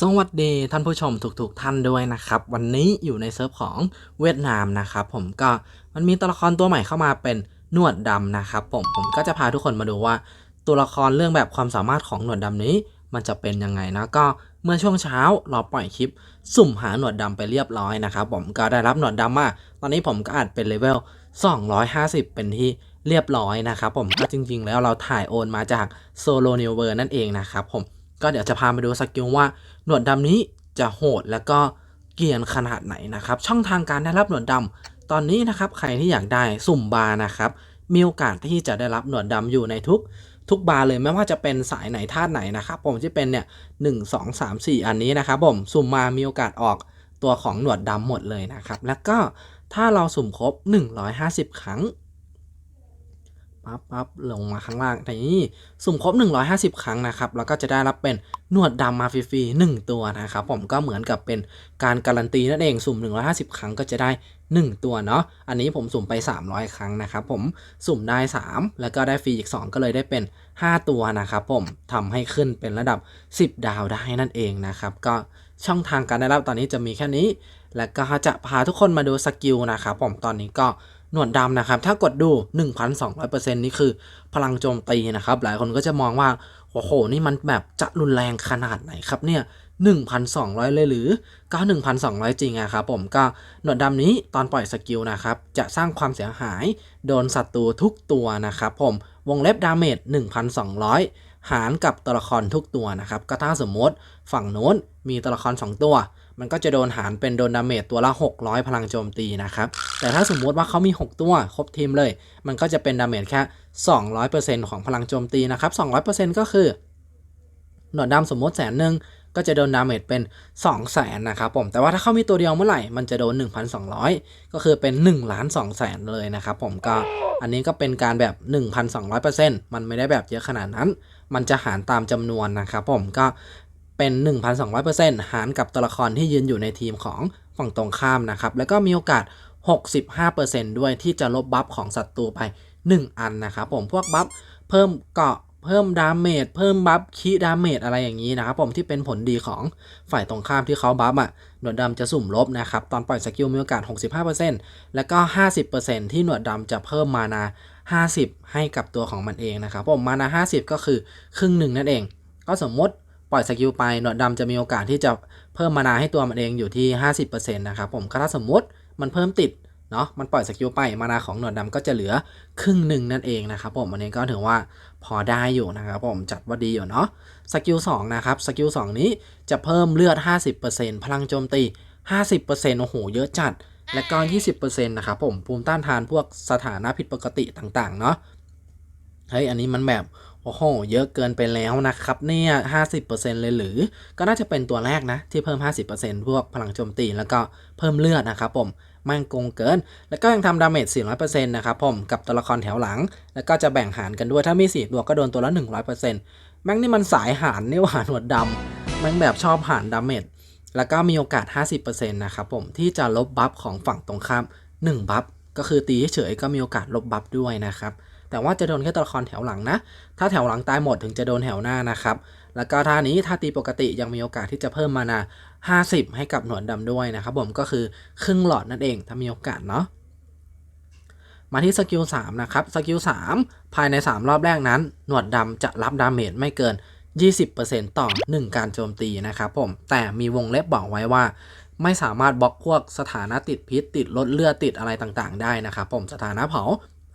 สวัสดีท่านผู้ชมทุกๆท่านด้วยนะครับ วันนี้อยู่ในเซิร์ฟของเวียดนามนะครับผมก็มันมีตัวละครตัวใหม่เข้ามาเป็นหนวดดำนะครับผมผมก็จะพาทุกคนมาดูว่า ตัวละครเรื่องแบบความสามารถของหนวดดำนี้ มันจะเป็นยังไงนะก็เมื่อช่วงเช้าเราปล่อยคลิป สุ่มหาหนวดดำไปเรียบร้อยนะครับผมก็ได้รับหนวดดำมาตอนนี้ผมก็อัดเป็นเลเวล250 เป็นที่เรียบร้อยนะครับผมก็จริงๆ แล้วเราถ่ายโอนมาจากโซโลนิวเวอร์นั่นเองนะครับผม ก็เดี๋ยวจะพามาดูสกิลว่าหนวดดำนี้จะโหดแล้วก็เกียนขนาดไหนนะครับ ช่องทางการได้รับหนวดดำตอนนี้นะครับใครที่อยากได้สุ่มบาร์นะครับมีโอกาสที่จะได้รับหนวดดำอยู่ในทุกทุกบาร์เลยไม่ว่าจะเป็นสายไหนธาตุไหนนะครับผมที่เป็นเนี่ยหนึ่งสองสามสี่อันนี้นะครับผมสุ่มมามีโอกาสออกตัวของหนวดดำหมดเลยนะครับแล้วก็ถ้าเราสุ่มครบ 150 ครั้ง ปั๊บปั๊บลงมาข้างล่างนี่สุ่มครบ 150 ครั้งนะครับ แล้วก็จะได้รับเป็นหนวดดำมาฟรีๆ1ตัวนะครับ ผมก็เหมือนกับเป็นการการันตีนั่นเองสุ่ม 150 ครั้งก็จะได้ 1 ตัวเนาะอันนี้ผมสุ่มไป 300 ครั้งนะครับ ผมสุ่มได้ 3 แล้วก็ได้ฟรีอีก 2 ก็เลยได้เป็น 5 ตัวนะครับ ผมทำให้ขึ้นเป็นระดับ 10 ดาวได้นั่นเองนะครับ ก็ช่องทางการได้รับตอนนี้จะมีแค่นี้ แล้วก็จะพาทุกคนมาดูสกิลนะครับผมตอนนี้ก็ หนวดดำนะครับ ถ้ากดดู 1,200%นี่คือพลังโจมตีนะครับ หลายคนก็จะมองว่า โอ้โห นี่มันแบบจะรุนแรงขนาดไหนครับเนี่ย 1,200 เลยหรือก็1,200 จริงอะครับผมก็หนวดดำนี้ตอนปล่อยสกิลนะครับ จะสร้างความเสียหาย โดนศัตรูทุกตัวนะครับผมวงเล็บดาเมจ1,200 หารกับตัวละครทุกตัวนะครับ ก็ถ้าสมมติฝั่งโน้นมีตัวละคร 2 ตัว มันก็จะโดนหารเป็นโดนดาเมจตัวละ 600 พลังโจมตีนะครับ แต่ถ้าสมมุติว่าเขามี 6 ตัวครบทีมเลย มันก็จะเป็นดาเมจแค่ 200%ของพลังโจมตีนะครับ 200%ก็คือหนวดดำสมมติแสนหนึ่งก็จะโดนดาเมจเป็น 2 0 0แสนนะครับผม แต่ว่าถ้าเขามีตัวเดียวเมื่อไหร่ มันจะโดน 1,200 ก็คือเป็น1ล้าน2แสนเลยนะครับผมก็อันนี้ก็เป็นการแบบ 1,200%มันไม่ได้แบบเยอะขนาดนั้น มันจะหารตามจำนวนนะครับผมก็ เป็น 1,200%หารกับตัวละครที่ยืนอยู่ในทีมของฝั่งตรงข้ามนะครับ แล้วก็มีโอกาส 65%ด้วยที่จะลบบัฟของศัตรูไป 1 อันนะครับผมพวกบัฟเพิ่มเกาะเพิ่มดาเมจเพิ่มบัฟคีดาเมจอะไรอย่างนี้นะครับผมที่เป็นผลดีของฝ่ายตรงข้ามที่เขาบัฟอะหนวดดำจะสุ่มลบนะครับ ตอนปล่อยสกิลมีโอกาส 65%แล้วก็ 50%ที่หนวดดำจะเพิ่มมานา 50 ให้กับตัวของมันเองนะครับผมมานา 50 ก็คือครึ่งหนึ่งนั่นเอง ก็สมมติ ล่อยสกิลไปหนวดดำจะมีโอกาสที่จะเพิ่มมานาให้ตัวมันเองอยู่ที่ 50%นะครับผมถ้าสมมติมันเพิ่มติดเนาะมันปล่อยสกิลไปมานาของหนวดดำก็จะเหลือครึ่งหนึ่งนั่นเองนะครับผมอันนี้ก็ถือว่าพอได้อยู่นะครับผมจัดว่าดีอยู่เนาะสกิล2นะครับสกิล2นี้จะเพิ่มเลือด 50%พลังโจมตี 50%โอ้โหเยอะจัด และก็ 20%นะครับผมภูมิต้านทานพวกสถานะผิดปกติต่างๆเนาะเฮ้ยอันนี้มันแบบ โอ้โห เยอะเกินไปแล้วนะครับเนี่ย50%เลยหรือ ก็น่าจะเป็นตัวแรกนะ ที่เพิ่ม 50%พวกพลังโจมตีแล้วก็เพิ่มเลือดนะครับผมมั่งกงเกิน แล้วก็ยังทำดาเมจ 400%นะครับผม กับตัวละครแถวหลัง แล้วก็จะแบ่งหารกันด้วย ถ้ามี 4 ตัวก็โดนตัวละ 100%แม่งนี่มันสายหารนี่หว่าหนวดดำแม่งแบบชอบหารดาเมจ แล้วก็มีโอกาส 50%นะครับผม ที่จะลบบัฟของฝั่งตรงข้าม 1 บัฟ ก็คือตีเฉยก็มีโอกาสลบบัฟด้วยนะครับ แต่ว่าจะโดนแค่ตัวละครแถวหลังนะ ถ้าแถวหลังตายหมดถึงจะโดนแถวหน้านะครับ แล้วก็ท่านี้ถ้าตีปกติยังมีโอกาสที่จะเพิ่มมานา50 ให้กับหนวดดำด้วยนะครับผมก็คือครึ่งหลอดนั่นเองถ้ามีโอกาสเนาะมาที่สกิล3นะครับสกิล3ภายใน 3 รอบแรกนั้น หนวดดำจะรับดาเมจไม่เกิน 20%ต่อ 1 การโจมตีนะครับผมแต่มีวงเล็บบอกไว้ว่า ไม่สามารถบล็อกพวกสถานะติดพิษติดลดเลือดติดอะไรต่างๆ ได้นะครับผมสถานะเผา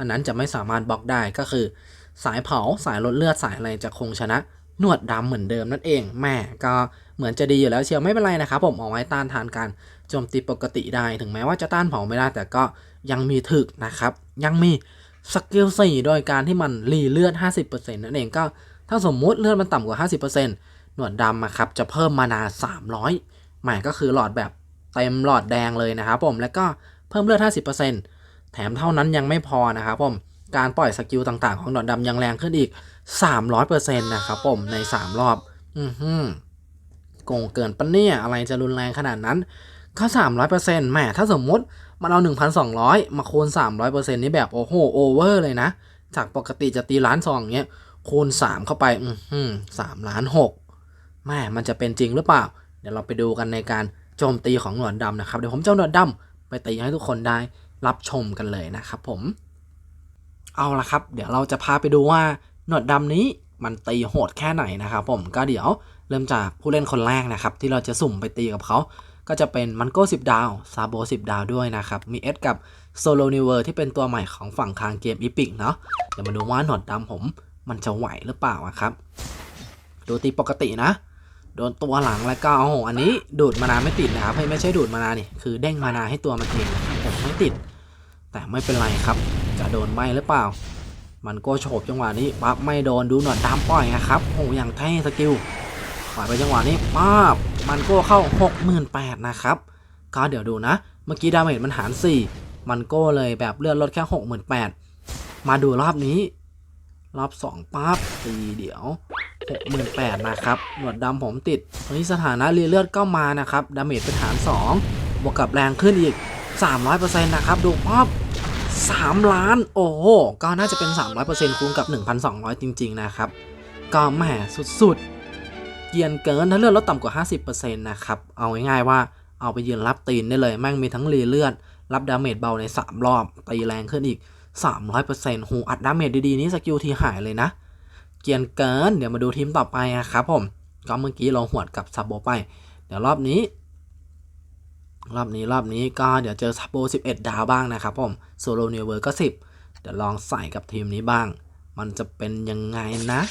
อันนั้นจะไม่สามารถบล็อกได้ก็คือ สายเผาสายลดเลือดสายอะไรจะคงชนะหนวดดำเหมือนเดิมนั่นเองแม่ก็เหมือนจะดีอยู่แล้วเชียวไม่เป็นไรนะครับผมเอาไว้ต้านทานการโจมตีปกติได้ถึงแม้ว่าจะต้านเผาไม่ได้แต่ก็ยังมีถึกนะครับ ยังมีสกิลสี่โดยการที่มันรีเลือด 50%นั่นเองก็ถ้าสมมุติเลือดมันต่ำกว่า 50%หนวดดำอะครับจะเพิ่มมานา 300 หมายก็คือหลอดแบบเต็มหลอดแดงเลยนะครับผมแล้วก็เพิ่มเลือด 50% แถมเท่านั้นยังไม่พอนะครับผมการปล่อยสกิลต่างๆ ของหนวดดำยังแรงขึ้นอีก 300%นะครับผมใน 3 รอบ อือฮึโกงเกินปะเนี่ยอะไรจะรุนแรงขนาดนั้น ก็ 300%แหมถ้าสมมุติมันเอา 1,200 มาคูณ 300%นี่แบบโอ้โหโอเวอร์เลยนะ จากปกติจะตีล้านสองเงี้ยคูณ 3 เข้าไป อือฮึสามล้านหกแม่มันจะเป็นจริงหรือเปล่า เดี๋ยวเราไปดูกันในการโจมตีของหนวดดำนะครับ เดี๋ยวผมเจะเอาหนวดดำไปตีให้ทุกคนได้ รับชมกันเลยนะครับผม เอาละครับ เดี๋ยวเราจะพาไปดูว่าหนวดดำนี้มันตีโหดแค่ไหนนะครับผมก็เดี๋ยวเริ่มจากผู้เล่นคนแรกนะครับ ที่เราจะสุ่มไปตีกับเขาก็จะเป็นมันโก้10 ดาว ซาโบ10 ดาวด้วยนะครับ มีเอสกับโซโลนิเวอร์ที่เป็นตัวใหม่ของฝั่งคางเกมอีพิกเนาะเดี๋ยวมาดูว่าหนวดดำผมมันจะไหวหรือเปล่าครับดูตีปกตินะ โดนตัวหลังแล้วก็โอ้โหอันนี้ดูดมานาไม่ติดนะครับไม่ไม่ใช่ดูดมานานี่คือเด้งมานาให้ตัวมันเองนะครับผมไม่ติด แต่ไม่เป็นไรครับ จะโดนใบหรือเปล่า มันก็โฉบจังหวะนี้ปั๊บไม่โดนดูหนวดดำปล่อยนะครับโอ้อย่างเท่สกิลปล่อยไปจังหวะนี้ปั๊บมันก็เข้า 68,000นะครับก็เดี๋ยวดูนะ เมื่อกี้ดาเมจมันหาร 4 มันก็เลยแบบเลือดลดแค่ 68,000 มาดูรอบนี้ รอบ 2ปั๊บตีเดี๋ยว 68,000นะครับ หนวดดำผมติดเฮ้ยสถานะรีเลือดก็มานะครับ ดาเมจเป็นฐาน2บวกกับแรงขึ้นอีก 300%นะครับ ดูปั๊บ3 ล้าน โอ้โห ก็น่าจะเป็น 300%คูณกับ 1,200 จริง ๆ นะครับ ก็แหมสุดๆเกียนเกินถ้าเลือดลดต่ำกว่า 50%นะครับ เอาง่ายๆว่าเอาไปยืนรับตีนได้เลย แม่งมีทั้งรีเลือด รับดาเมจเบาใน 3 รอบ ตีแรงขึ้นอีก 300%หูอัดดาเมจดีๆ นี่สกิลทีหายเลยนะ เกียนเกิน เดี๋ยวมาดูทีมต่อไปนะครับผม ก็เมื่อกี้เราหวดกับซับโบไป เดี๋ยวรอบนี้ รอบนี้รอบนี้ก็เดี๋ยวเจอซับโบ11 ดาวบ้างนะครับผมโซโลเนเวอร์ก็ 10 เดี๋ยวลองใส่กับทีมนี้บ้าง มันจะเป็นยังไงนะ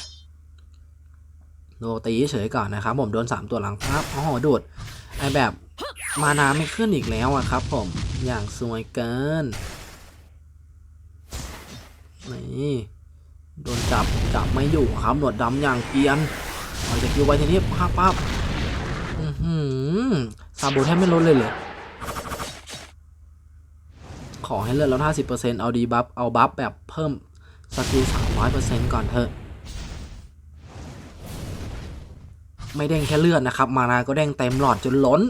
โดตีเฉยก่อนนะครับผมโดน 3 ตัวหลังภาพอ๋อดูดไอแบบมานาไม่ขึ้นอีกแล้วอะครับผมอย่างสวยเกินนี่โดนจับจับไม่อยู่ครับหนวดดำอย่างเกียนออกจากคิวไปทีนี้ปั๊บปั๊บ อซาโบแทบไม่ลดเลยเลยขอให้เลือดลด50%เอาดีบัฟ เอาบัฟแบบเพิ่มสกิล300%ก่อนเถอะ ไม่เด้งแค่เลือดนะครับ มานาก็เด้งเต็มหลอดจนล้น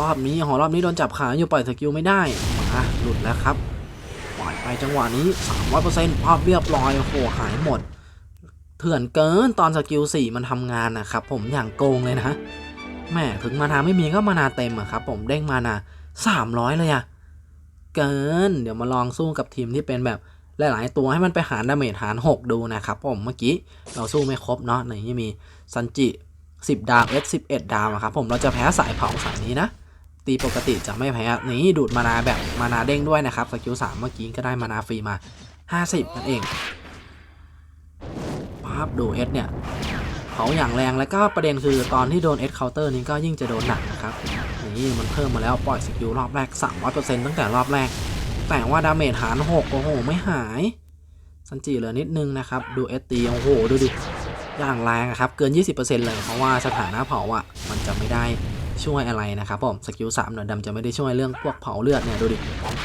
รอบนี้หอรอบนี้โดนจับขาอยู่ปล่อยสกิลไม่ได้ มาหลุดแล้วครับปล่อยไปจังหวะนี้ 300%ภาพเรียบร้อยโอ้โหหายหมด เถื่อนเกินตอนสกิล4มันทำงานนะครับ ผมอย่างโกงเลยนะ แม่ถึงมานาไม่มีก็มานาเต็มอะครับผมเด้งมานา300เลยอะเกิน เดี๋ยวมาลองสู้กับทีมที่เป็นแบบหลาย ๆ ตัวให้มันไปหารดาเมจหาร 6 ดูนะครับผมเมื่อกี้เราสู้ไม่ครบเนาะในนี้มีซันจิ 10 ดาว S 11 ดาวอะครับผมเราจะแพ้สายเผาสายนี้นะ ตีปกติจะไม่แพ้นี่ดูดมานาแบบมานาเด้งด้วยนะครับสกิล3เมื่อกี้ก็ได้มานาฟรีมา 50 นั่นเองภาพดู S เนี่ยาอย่างแรงแล้วก็ประเด็นคือตอนที่โดน S counter นี้ก็ยิ่งจะโดนหนักนะครับนี่มันเพิ่มมาแล้วปล่อยสกิลรอบแรก 300%ตั้งแต่รอบแรก แต่ว่าดาเมจหาร6โอ้โหไม่หายซันจิเหลือนิดนึงนะครับดูเอสตีโอ้โหดูดิอย่างแรงครับเกิน 20%เลยเพราะว่าสถานะเผาอะมันจะไม่ได้ช่วยอะไรนะครับผมสกิล3หน่วยดำจะไม่ได้ช่วยเรื่องพวกเผาเลือดเนี่ยดูดิ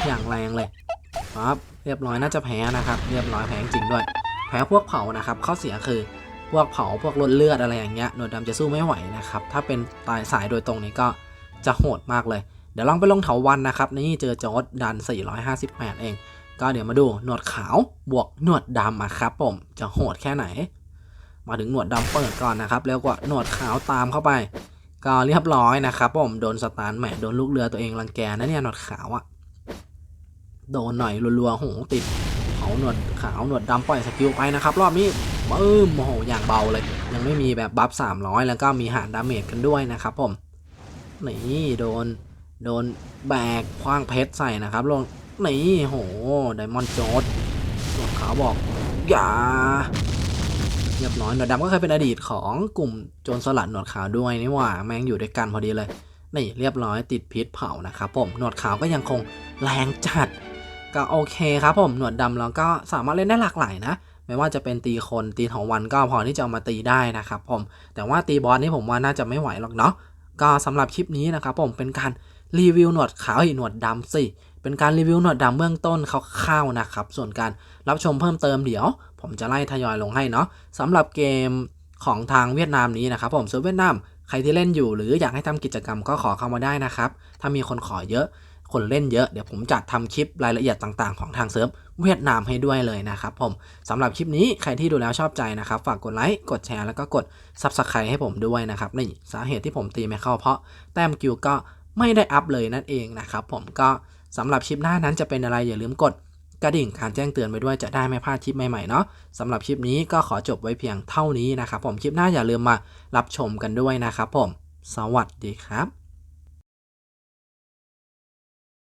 อย่างแรงเลยครับเรียบร้อยน่าจะแพ้นะครับ เรียบร้อยแพ้จริงด้วย แพ้พวกเผานะครับข้อเสียคือ พวกเผาพวกลดเลือดอะไรอย่างเงี้ยหนวยดำจะสู้ไม่ไหวนะครับ ถ้าเป็นตายสายโดยตรงนี้ก็จะโหดมากเลย เดี๋ยวลองไปลงเถาวันนะครับ นี่เจอจอร์ดดัน 458 เอง ก็เดี๋ยวมาดูหนวดขาวบวกหนวดดำอะครับผมจะโหดแค่ไหน มาถึงหนวดดำเปิดก่อนนะครับเร็วกว่าหนวดขาวตามเข้าไป ก็เรียบร้อยนะครับผมโดนสตาร์แหมโดนลูกเรือตัวเองรังแกนะเนี่ยหนวดขาวอะโดนหน่อยรัวๆโหติดเขาหนวดขาวหนวดดำปล่อยสกิลไปนะครับ รอบนี้ บึ้มโอ้โหอย่างเบาเลย ยังไม่มีแบบบัฟ300 แล้วก็มีหารดาเมจกันด้วยนะครับผม นี่โดน โดนแบกคว้างเพชรใส่นะครับลงนี่โหไดมอนด์โจดหนวดขาวบอก อย่าเรียบร้อยหนวดดำก็เคยเป็นอดีตของกลุ่มโจรสลัดหนวดขาวด้วยนี่หว่าแม่งอยู่ด้วยกันพอดีเลย นี่เรียบร้อยติดพิษเผานะครับผมหนวดขาวก็ยังคงแรงจัดก็โอเคครับผมหนวดดำเราก็สามารถเล่นได้หลากหลายนะ ไม่ว่าจะเป็นตีคนตีของวันก็พอที่จะเอามาตีได้นะครับผม แต่ว่าตีบอสนี่ผมว่าน่าจะไม่ไหวหรอกเนาะ ก็สำหรับคลิปนี้นะครับผมเป็นการรีวิวหนวดขาวอ้หนวดดำสิ เป็นการรีวิวหนวดดำเบื้องต้นคร่าวๆนะครับ ส่วนการรับชมเพิ่มเติมเดี๋ยว ผมจะไล่ทยอยลงให้เนาะสำหรับเกมของทางเวียดนามนี้นะครับผมเซิร์ฟเวียดนามใครที่เล่นอยู่หรืออยากให้ทำกิจกรรมก็ขอเข้ามาได้นะครับ ถ้ามีคนขอเยอะ คนเล่นเยอะเดี๋ยวผมจะทำคลิปรายละเอียดต่างๆ ของทางเซิร์ฟเวียดนามให้ด้วยเลยนะครับผมสำหรับคลิปนี้ใครที่ดูแล้วชอบใจนะครับ ฝากกดไลค์กดแชร์แล้วก็กด Subscribe ให้ผมด้วยนะครับนี่สาเหตุที่ผมตีไม่เข้าเพราะแต้มกิวก็ไม่ได้อัพเลยนั่นเองนะครับผมก็สำหรับคลิปหน้านั้นจะเป็นอะไรอย่าลืมกดกระดิ่งการแจ้งเตือนไว้ด้วยจะได้ไม่พลาดคลิปใหม่ๆเนาะสำหรับคลิปนี้ก็ขอจบไว้เพียงเท่านี้นะครับผมคลิปหน้าอย่าลืมมารับชมกันด้วยนะครับผม สวัสดีครับ